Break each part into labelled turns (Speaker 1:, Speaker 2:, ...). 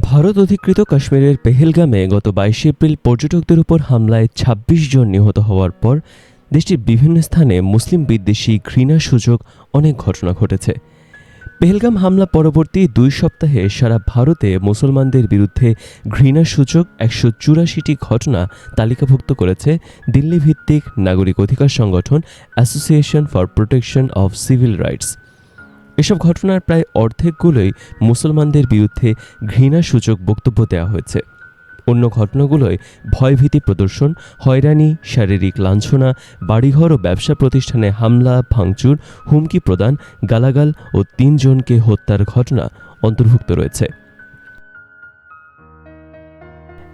Speaker 1: ভারত অধিকৃত কাশ্মীরের পেহেলগামে গত বাইশে এপ্রিল পর্যটকদের উপর হামলায় ২৬ জন নিহত হওয়ার পর দেশটির বিভিন্ন স্থানে মুসলিম বিদ্বেষী ঘৃণাসূচক অনেক ঘটনা ঘটেছে। পেহেলগাম হামলা পরবর্তী দুই সপ্তাহে সারা ভারতে মুসলমানদের বিরুদ্ধে ঘৃণাসূচক একশো চুরাশিটি ঘটনা তালিকাভুক্ত করেছে দিল্লি ভিত্তিক নাগরিক অধিকার সংগঠন association for protection of civil rights এসব ঘটনার প্রায় অর্ধেকগুলোই মুসলমানদের বিরুদ্ধে ঘৃণাসূচক বক্তব্য দেওয়া হয়েছে। অন্য ঘটনাগুলোয় ভয়ভীতি প্রদর্শন, হয়রানি, শারীরিক লাঞ্ছনা, বাড়িঘর ও ব্যবসা প্রতিষ্ঠানে হামলা, ভাঙচুর, হুমকি প্রদান, গালাগাল ও তিনজনকে হত্যার ঘটনা অন্তর্ভুক্ত রয়েছে।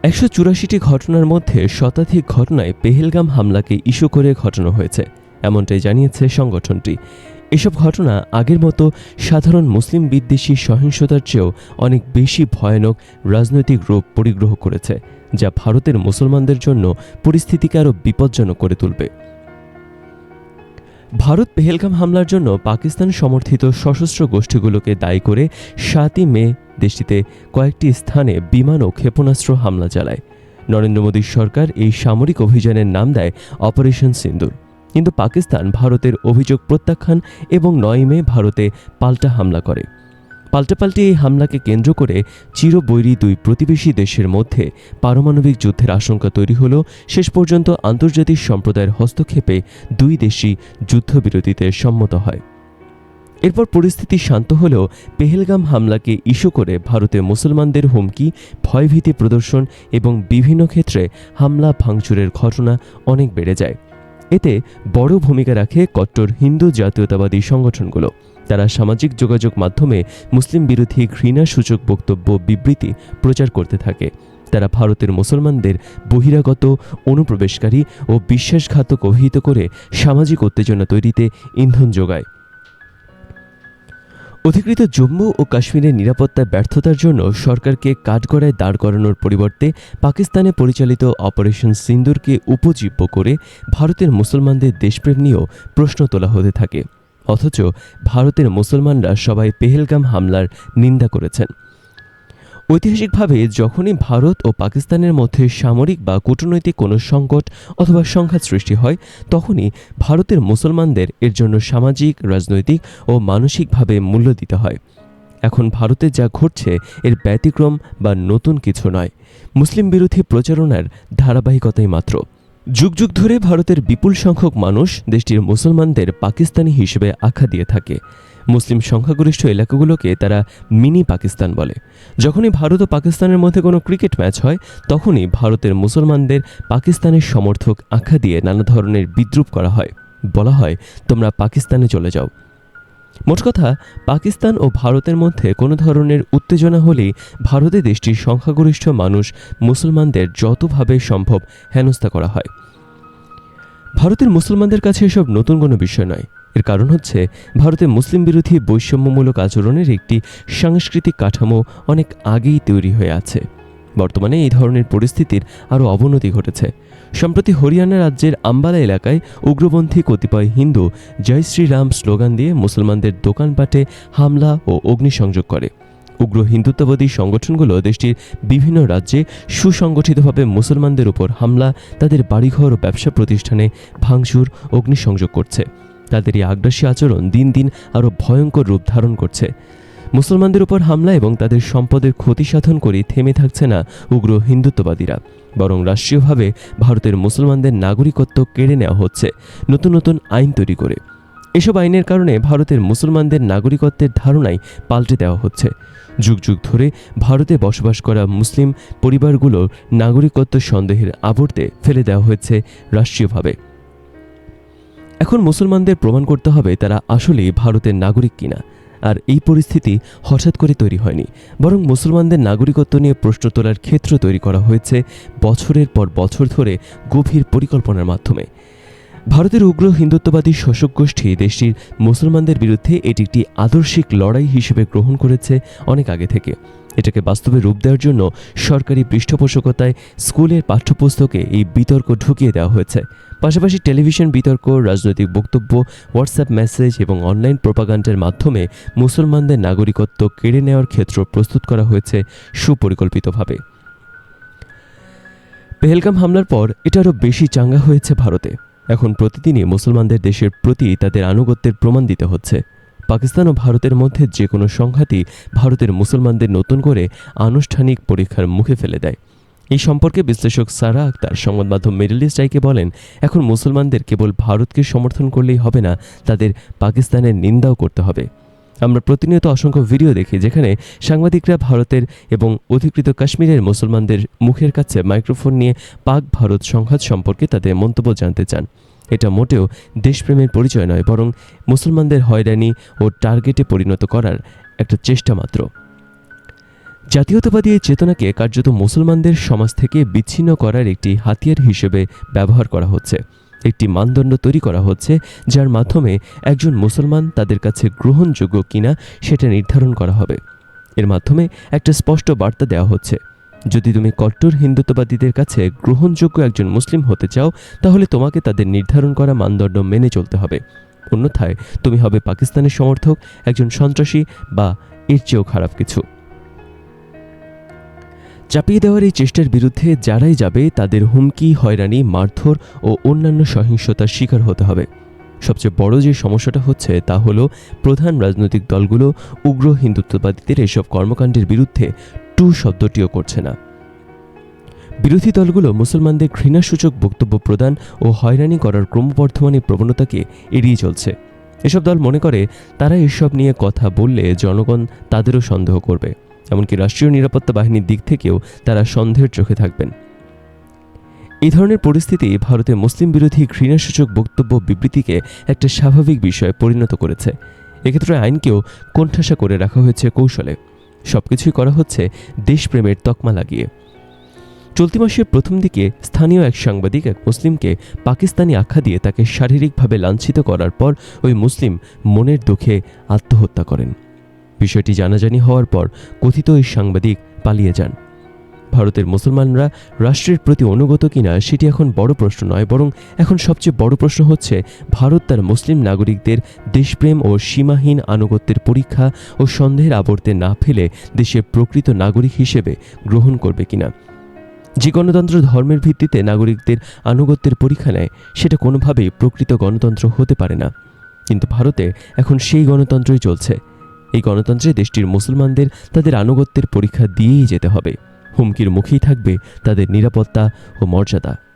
Speaker 1: একশো চুরাশিটি ঘটনার মধ্যে শতাধিক ঘটনায় পেহেলগাম হামলাকে ইস্যু করে ঘটানো হয়েছে, এমনটাই জানিয়েছে সংগঠনটি। এসব ঘটনা আগের মতো সাধারণ মুসলিম বিদ্বেষী সহিংসতার চেয়েও অনেক বেশি ভয়ানক রাজনৈতিক রূপ পরিগ্রহ করেছে, যা ভারতের মুসলমানদের জন্য পরিস্থিতিকে আরও বিপজ্জনক করে তুলবে। ভারত পেহেলগাম হামলার জন্য পাকিস্তান সমর্থিত সশস্ত্র গোষ্ঠীগুলোকে দায়ী করে সাতই মে দেশটিতে কয়েকটি স্থানে বিমান ও ক্ষেপণাস্ত্র হামলা চালায়। নরেন্দ্র মোদীর সরকার এই সামরিক অভিযানের নাম দেয় অপারেশন সিন্দুর। কিন্তু পাকিস্তান ভারতের অভিযোগ প্রত্যাখ্যান এবং নয় মে ভারতে পাল্টা হামলা করে। পাল্টাপাল্টি এই হামলাকে কেন্দ্র করে চিরবৈরী দুই প্রতিবেশী দেশের মধ্যে পারমাণবিক যুদ্ধের আশঙ্কা তৈরি হল। শেষ পর্যন্ত আন্তর্জাতিক সম্প্রদায়ের হস্তক্ষেপে দুই দেশই যুদ্ধবিরতিতে সম্মত হয়। এরপর পরিস্থিতি শান্ত হলেও পেহেলগাম হামলাকে ইস্যু করে ভারতে মুসলমানদের হুমকি, ভয়ভীতি প্রদর্শন এবং বিভিন্ন ক্ষেত্রে হামলা ভাঙচুরের ঘটনা অনেক বেড়ে যায়। এতে বড় ভূমিকা রাখে কট্টর হিন্দু জাতীয়তাবাদী সংগঠনগুলো। তারা সামাজিক যোগাযোগ মাধ্যমে মুসলিম বিরোধী ঘৃণাসূচক বক্তব্য, বিবৃতি প্রচার করতে থাকে। তারা ভারতের মুসলমানদের বহিরাগত, অনুপ্রবেশকারী ও বিশ্বাসঘাতক অভিহিত করে সামাজিক উত্তেজনা তৈরিতে ইন্ধন যোগায়। অধিকৃত জম্মু ও কাশ্মীরের নিরাপত্তা ব্যর্থতার জন্য সরকারকে কাঠগড়ায় দাঁড় করানোর পরিবর্তে পাকিস্তানে পরিচালিত অপারেশন সিন্দুরকে উপজীব্য করে ভারতের মুসলমানদের দেশপ্রেম নিয়েও প্রশ্ন তোলা হতে থাকে। অথচ ভারতের মুসলমানরা সবাই পেহেলগাম হামলার নিন্দা করেছেন। ঐতিহাসিকভাবে যখনই ভারত ও পাকিস্তানের মধ্যে সামরিক বা কূটনৈতিক কোনো সংকট অথবা সংঘাত সৃষ্টি হয়, তখনই ভারতের মুসলমানদের এর জন্য সামাজিক, রাজনৈতিক ও মানসিকভাবে মূল্য দিতে হয়। এখন ভারতে যা ঘটছে এর ব্যতিক্রম বা নতুন কিছু নয়। মুসলিম বিরোধী প্রচারণার ধারাবাহিকতাই মাত্র। যুগ যুগ ধরে ভারতের বিপুল সংখ্যক মানুষ দেশটির মুসলমানদের পাকিস্তানি হিসেবে আখ্যা দিয়ে থাকে। মুসলিম সংখ্যাগরিষ্ঠ এলাকাগুলোকে তারা মিনি পাকিস্তান বলে। যখনই ভারত ও পাকিস্তানের মধ্যে কোনো ক্রিকেট ম্যাচ হয়, তখনই ভারতের মুসলমানদের পাকিস্তানের সমর্থক আখ্যা দিয়ে নানা ধরনের বিদ্রুপ করা হয়। বলা হয়, তোমরা পাকিস্তানে চলে যাও। মোট কথা, পাকিস্তান ও ভারতের মধ্যে কোনো ধরনের উত্তেজনা হলেই ভারতে দেশটির সংখ্যাগরিষ্ঠ মানুষ মুসলমানদের যতভাবে সম্ভব হেনস্থা করা হয়। ভারতের মুসলমানদের কাছে এসব নতুন কোনো বিষয় নয়। এর কারণ হচ্ছে, ভারতে মুসলিম বিরোধী বৈষম্যমূলক আচরণের একটি সাংস্কৃতিক কাঠামো অনেক আগেই তৈরি হয়ে আছে। বর্তমানে এই ধরনের পরিস্থিতির আরও অবনতি ঘটেছে। সম্প্রতি হরিয়ানা রাজ্যের আম্বালা এলাকায় উগ্রপন্থী কতিপয় হিন্দু জয় শ্রীরাম স্লোগান দিয়ে মুসলমানদের দোকানপাটে হামলা ও অগ্নিসংযোগ করে। উগ্র হিন্দুত্ববাদী সংগঠনগুলো দেশটির বিভিন্ন রাজ্যে সুসংগঠিতভাবে মুসলমানদের উপর হামলা, তাদের বাড়িঘর ও ব্যবসা প্রতিষ্ঠানে ভাঙচুর, অগ্নিসংযোগ করছে। তাদের এই আগ্রাসী আচরণ দিন দিন আরও ভয়ঙ্কর রূপ ধারণ করছে। মুসলমানদের উপর হামলা এবং তাদের সম্পদের ক্ষতি সাধন করে থেমে থাকছে না উগ্র হিন্দুত্ববাদীরা। বরং রাষ্ট্রীয়ভাবে ভারতের মুসলমানদের নাগরিকত্ব কেড়ে নেওয়া হচ্ছে নতুন নতুন আইন তৈরি করে। এসব আইনের কারণে ভারতের মুসলমানদের নাগরিকত্বের ধারণাই পাল্টে দেওয়া হচ্ছে। যুগ যুগ ধরে ভারতে বসবাস করা মুসলিম পরিবারগুলোর নাগরিকত্ব সন্দেহের আবর্তে ফেলে দেওয়া হয়েছে রাষ্ট্রীয়ভাবে। এখন মুসলমানদের প্রমাণ করতে হবে তারা আসলেই ভারতের নাগরিক কিনা। আর এই পরিস্থিতি হঠাৎ করে তৈরি হয়নি। বরং মুসলমানদের নাগরিকত্ব নিয়ে প্রশ্ন তোলার ক্ষেত্র তৈরি করা হয়েছে বছরের পর বছর ধরে গভীর পরিকল্পনার মাধ্যমে। ভারতের উগ্র হিন্দুত্ববাদী শাসক গোষ্ঠী দেশটির মুসলমানদের বিরুদ্ধে এটি একটি আদর্শিক লড়াই হিসেবে গ্রহণ করেছে অনেক আগে থেকে। এটাকে বাস্তবে রূপ দেওয়ার জন্য সরকারি পৃষ্ঠপোষকতায় স্কুলের পাঠ্যপুস্তকে এই বিতর্ক ঢুকিয়ে দেওয়া হয়েছে। পাশাপাশি টেলিভিশন বিতর্ক, রাজনৈতিক বক্তব্য, হোয়াটসঅ্যাপ মেসেজ এবং অনলাইন প্রোপাগান্ডের মাধ্যমে মুসলমানদের নাগরিকত্ব কেড়ে নেওয়ার ক্ষেত্র প্রস্তুত করা হয়েছে সুপরিকল্পিতভাবে। পেহেলগাম হামলার পর এটা আরও বেশি চাঙ্গা হয়েছে ভারতে। এখন প্রতিদিনই মুসলমানদের দেশের প্রতি তাদের আনুগত্যের প্রমাণ দিতে হচ্ছে। পাকিস্তান ও ভারতের মধ্যে যে কোনো সংঘাতই ভারতের মুসলমানদের নতুন করে আনুষ্ঠানিক পরীক্ষার মুখে ফেলে দেয়। এই সম্পর্কে বিশ্লেষক সারা আক্তার সংবাদ মাধ্যম মিডল ইস্ট আইকে বলেন, এখন মুসলমানদের কেবল ভারতকে সমর্থন করলেই হবে না, তাদের পাকিস্তানের নিন্দাও করতে হবে। আমরা প্রতিনিয়ত অসংখ্য ভিডিও দেখি যেখানে সাংবাদিকরা ভারতের এবং অধিকৃত কাশ্মীরের মুসলমানদের মুখের কাছে মাইক্রোফোন নিয়ে পাক ভারত সংঘাত সম্পর্কে তাদের মন্তব্য জানতে চান। এটা মোটেও দেশপ্রেমের পরিচয় নয়, বরং মুসলমানদের হয়রানি ও টার্গেটে পরিণত করার একটা চেষ্টা মাত্র। জাতীয়তাবাদী এই চেতনাকে কার্যত মুসলমানদের সমাজ থেকে বিচ্ছিন্ন করার একটি হাতিয়ার হিসেবে ব্যবহার করা হচ্ছে। একটি মানদণ্ড তৈরি করা হচ্ছে, যার মাধ্যমে একজন মুসলমান তাদের কাছে গ্রহণযোগ্য কিনা সেটা নির্ধারণ করা হবে। এর মাধ্যমে একটা স্পষ্ট বার্তা দেওয়া হচ্ছে। যদি তুমি কট্টর হিন্দুত্ববাদীদের কাছে গ্রহণযোগ্য একজন মুসলিম হতে চাও, তাহলে তোমাকে তাদের নির্ধারণ করা মানদণ্ড মেনে চলতে হবে। অন্যথায়, তুমি হবে পাকিস্তানের সমর্থক, একজন সন্ত্রাসী বা এর চেয়েও খারাপ কিছু। চাপিয়ে দেওয়ার এই চেষ্টার বিরুদ্ধে যারাই যাবে, তাদের হুমকি, হয়রানি, মারধর ও অন্যান্য সহিংসতার শিকার হতে হবে। সবচেয়ে বড় যে সমস্যাটা হচ্ছে, তা হলো প্রধান রাজনৈতিক দলগুলো উগ্র হিন্দুত্ববাদীদের এসব কর্মকাণ্ডের বিরুদ্ধে টু শব্দটিও করছে না। বিরোধী দলগুলো মুসলমানদের ঘৃণাসূচক বক্তব্য প্রদান ও হয়রানি করার ক্রমবর্ধমান প্রবণতাকে এড়িয়ে চলছে। এসব দল মনে করে তারা এসব নিয়ে কথা বললে জনগণ তাদেরও সন্দেহ করবে, এমনকি রাষ্ট্রীয় নিরাপত্তা বাহিনীর দিক থেকেও তারা সন্দেহের চোখে থাকবেন। এই ধরনের পরিস্থিতি ভারতে মুসলিম বিরোধী ঘৃণাসূচক বক্তব্য বিবৃতিকে একটা স্বাভাবিক বিষয়ে পরিণত করেছে। এক্ষেত্রে আইনকেও কোণঠাসা করে রাখা হয়েছে কৌশলে। সবকিছুই করা হচ্ছে দেশপ্রেমের তকমা লাগিয়ে। চলতি মাসের প্রথম দিকে স্থানীয় এক সাংবাদিক এক মুসলিমকে পাকিস্তানি আখ্যা দিয়ে তাকে শারীরিকভাবে লাঞ্ছিত করার পর ওই মুসলিম মনের দুঃখে আত্মহত্যা করেন। বিষয়টি জানাজানি হওয়ার পর কথিত ওই সাংবাদিক পালিয়ে যান। ভারতের মুসলমানরা রাষ্ট্রের প্রতি অনুগত কিনা সেটি এখন বড় প্রশ্ন নয়, বরং এখন সবচেয়ে বড় প্রশ্ন হচ্ছে, ভারত তার মুসলিম নাগরিকদের দেশপ্রেম ও সীমাহীন আনুগত্যের পরীক্ষা ও সন্দেহের আবর্তে না ফেলে দেশের প্রকৃত নাগরিক হিসেবে গ্রহণ করবে কিনা। যে গণতন্ত্র ধর্মের ভিত্তিতে নাগরিকদের আনুগত্যের পরীক্ষা নেয়, সেটা কোনোভাবেই প্রকৃত গণতন্ত্র হতে পারে না। কিন্তু ভারতে এখন সেই গণতন্ত্রই চলছে। এই গণতন্ত্রে দেশটির মুসলমানদের তাদের আনুগত্যের পরীক্ষা দিয়েই যেতে হবে। হুমকির মুখেই থাকবে তাদের নিরাপত্তা ও মর্যাদা।